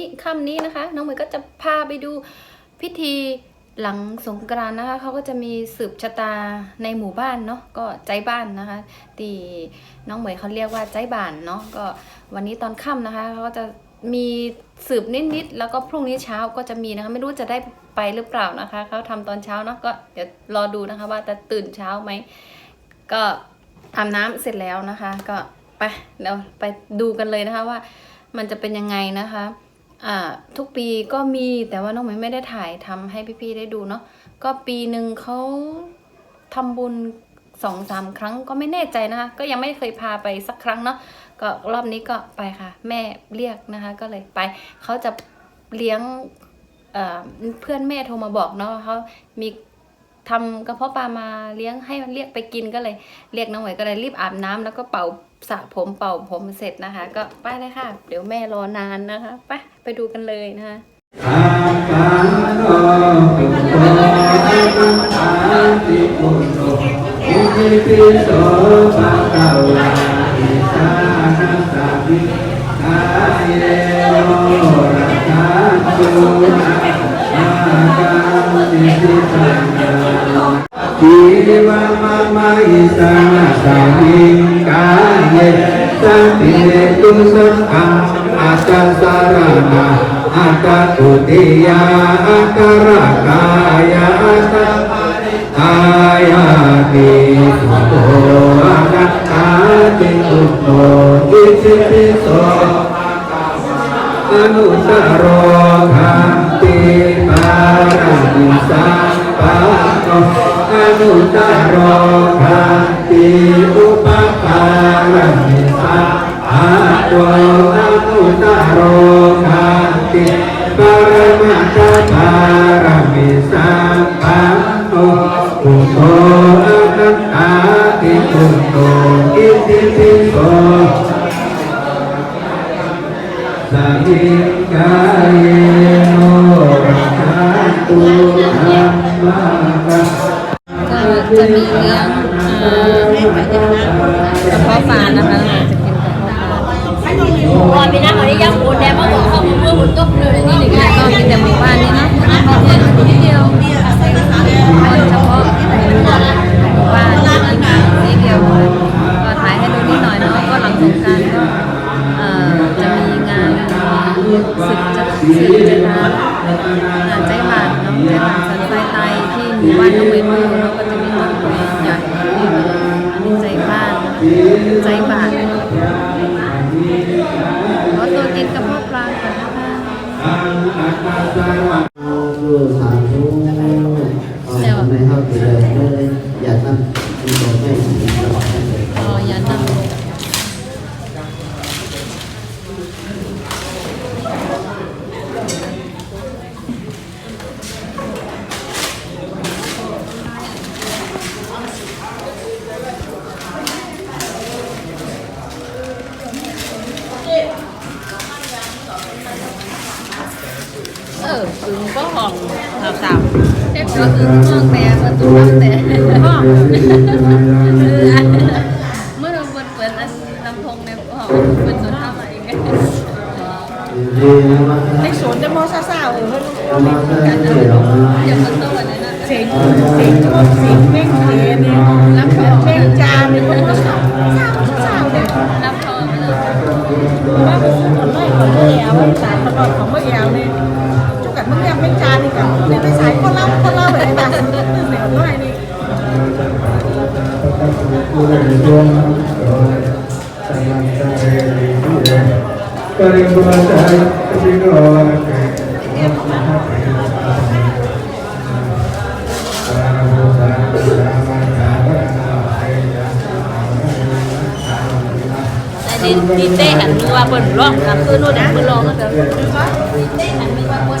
นี้ค่ำนี้นะคะ น้องเหมยก็จะพาไปดูพิธีหลังสงกรานต์นะคะเขาก็จะมีสืบชะตาในหมู่บ้านเนาะก็ใจบ้านนะคะที่น้องเหมยเขาเรียกว่าใจบ้านเนาะก็วันนี้ตอนค่ำนะคะเขาก็จะมีสืบนิดๆแล้วก็พรุ่งนี้เช้าก็จะมีนะคะไม่รู้จะได้ไปหรือเปล่านะคะเขาทำตอนเช้าเนาะก็เดี๋ยวรอดูนะคะว่าจะตื่นเช้าไหมก็อาบน้ำเสร็จแล้วนะคะ ก็ไปเดี๋ยวไปดูกันเลยนะคะว่ามันจะเป็นยังไงนะคะ อ่าทุกปีก็มีแต่ว่าน้องหมยไม่ได้ถ่ายทำให้พี่ๆได้ดูเนาะก็ปีหนึ่งเขาทำบุญสองสามครั้งก็ไม่แน่ใจนะคะ ก็ยังไม่เคยพาไปสักครั้งเนาะก็รอบนี้ก็ไปค่ะ แม่เรียกนะคะ ก็เลยไปเขาจะเลี้ยงเเพื่อนแม่โทรมาบอกเนาะว่าเขามีทำกระเพาะปลามาเลี้ยงให้มันเรียกไปกินก็เลยเรียกน้องหวยก็เลยรีบอาบน้ำแล้วก็เป่าสระผมเป่าผมเสร็จนะคะ ก็ไปเลยค่ะ เดี๋ยวแม่รอนานนะคะไป ไปดูกันเลยนะคะอาการโนปิโตอาอิสานายเยโนรักขันตุนาอาการสิทิสังฆาจีวะมะมะอิสาสสะวิกายเยสัมปิเรตุสังฆั อาจาสารณะอาตาตุติยาอาการกายาอาตาอายาติสุโตอานัตตาติอุโตอิสิปิโสอนุตตรโรคันติปารามิสัมปันโนอนุตตรโรคันติอุปปารามิสัมปัน โนอนุตารโรคันติปรมาจปารมิสัมปันโนอุโตอนัต ใจบาทขอตัวกินกระเพาะปลาก่อนนะคะธุสาธุเอาไม่เข้าไปเลยเลยอย่าทำมีตัวไม่ดีแล้วให้เลยรอยันนั่ง อถึงก็ห้องสาวสาวเด็กก็คือห้องแต่ประตูห้องแต่ห้องเมื่อเราเปิดเปิดลำโพงในห้องเปิดสวนทำอะไรเงี้ยในสวนจะมอซาซาเออกันนะอย่ามาโต้กันนะเสียงเสียงชอบเสียงเม่งเทเนี่ยรับเม่งจานเนี่ยคนก็ชอบซาซาเนี่ยรับพอไปเลยว่าไปซื้อก่อนเลยก่อนเลยเอาไว้สายตลอดของเมื่อแยวเนี่ย มึงยังเม่จานนี่กับเนี่ยไปสายคนเล่าคนเล่าแบบไหนบ้างเดี๋ยวน้อยนี่ปริบุตรปิโรเดินดินเต้หันมือว่าบนร่องกับคือนู่นนะบนร่องก็จะเต้หันมือว่าบน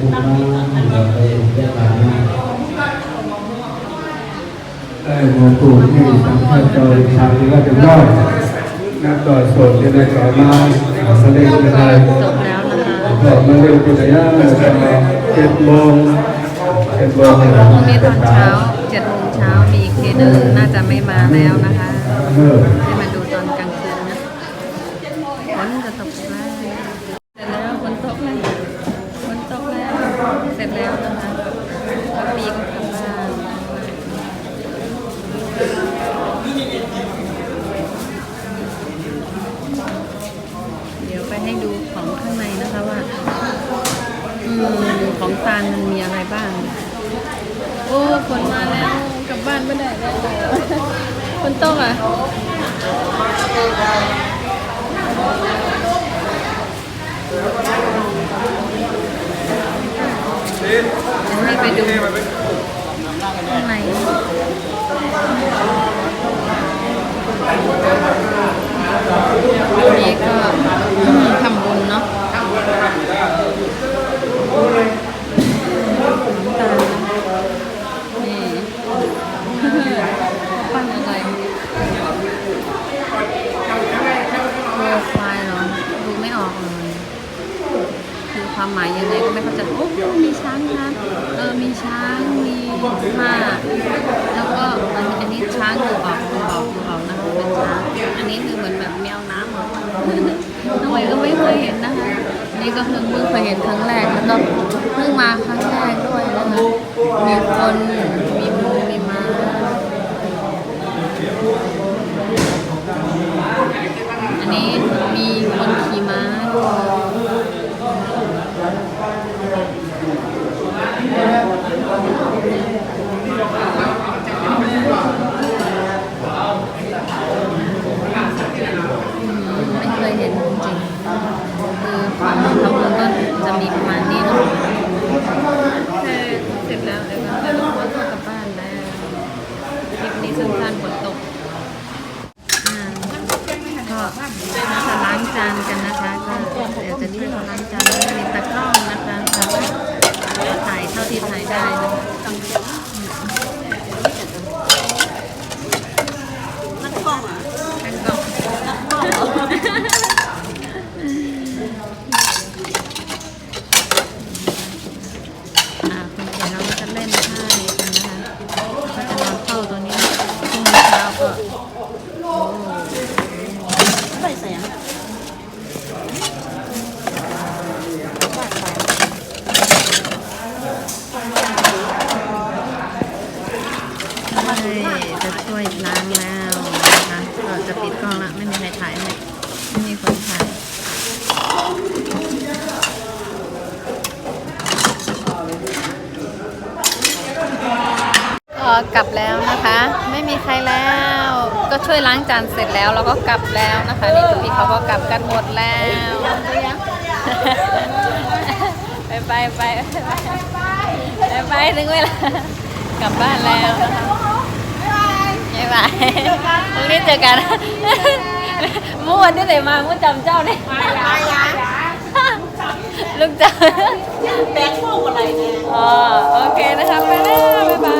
ได้หมวกูที่สัมภาษณ์โดยชาวที่ว่าเป็นรอดนักต่อโสดที่ได้ก่อมาแสดงเป็นไงจบแล้วนะคะก่อมาเร็วเป็นระยะเจ็ดโมงเจ็ดโมงพรุ่งนี้ตอนเช้าเจ็ดโมงเช้ามีอีกทีหนึงน่าจะไม่มาแล้วนะคะ เออ ให้มาดูตอนกลางคืนนะฝนจะตกแล้วเสร็จแล้วฝนตกแล้วฝนตกแล้ว เสร็จแล้วนะคะแล้วปีก็กลับบ้านเดี๋ยวไปให้ดูของข้างในนะคะว่า อืม ของตาลมันมีอะไรบ้าง โอ้ฝนมาแล้ว กลับบ้านไม่ได้แล้ว คนตกอะเดี๋ยวให้ไปดูข้างในวันนี้ก็อืมทำบุญเนาะน้ำตาลนี่ ปั้นอะไรโปรไฟล์เหรอ ดูไม่ออกเลย คือควายยังไงก็ไม่เข้าใจโอ้มีช้างนะเออมีช้างมีม้าแล้วก็อันอันนี้ช้างดูออกดูออกดูออกนะคะเป็นช้างอันนี้คือเหมือนแบบแมวน้ำเหรอน้องใหม่ก็ไม่เคยเห็นนะคะนี่ก็เพิ่งเพิ่งเคยเห็นครั้งแรกแล้วก็เพิ่งมาครั้งแรกด้วยนะคะมีคน มีหมูมีม้า อันนี้มีคนขี่ม้าด้วยอืมไม่เคยเห็นจริงๆคือความทำบุญก็จะมีประมาณนี้เนาะแค่เสร็จแล้วเดี๋ยวก็จะต้องขอตัวกลับบ้านแล้วคลิปนี้สั้นๆฝนตก อ่าก็จะล้างจานกันนะคะก็เดี๋ยวจะช่วยเราล้างจานแล้วก็มีตะกร้องนะคะก็ถ่ายเท่าที่ถ่ายได้นะคะ นักข้องอะ ตั้งกล้องอ่าคุณเขียนเราก็จะเล่นท่านี้กันนะคะก็จะนอนเฝ้าตัวนี้พรุ่งนี้เช้าก็โอ้ ใส่แสง ใช่ จะช่วยล้างแล้วนะคะก็จะปิดกล้องละไม่มีใครถ่ายให้ไม่มีคนถ่ายก็กลับแล้วนะคะ ไม่มีใครแล้ว ก็ช่วยล้างจานเสร็จแล้วเราก็กลับแล้วนะคะนี่พี่เขาก็กลับกันหมดแล้วไปไปไปไปไปถึงเวลากลับบ้านแล้วนะคะ บ๊ายบายพรุ่งนี้เจอกันเมื่อวันที่ไหนมาเมื่อจำเจ้าเนี่ยมายาลูกเจ้าแตงโมอะไรเนี่ยอ๋อโอเคนะคะไปแล้วบ๊ายบาย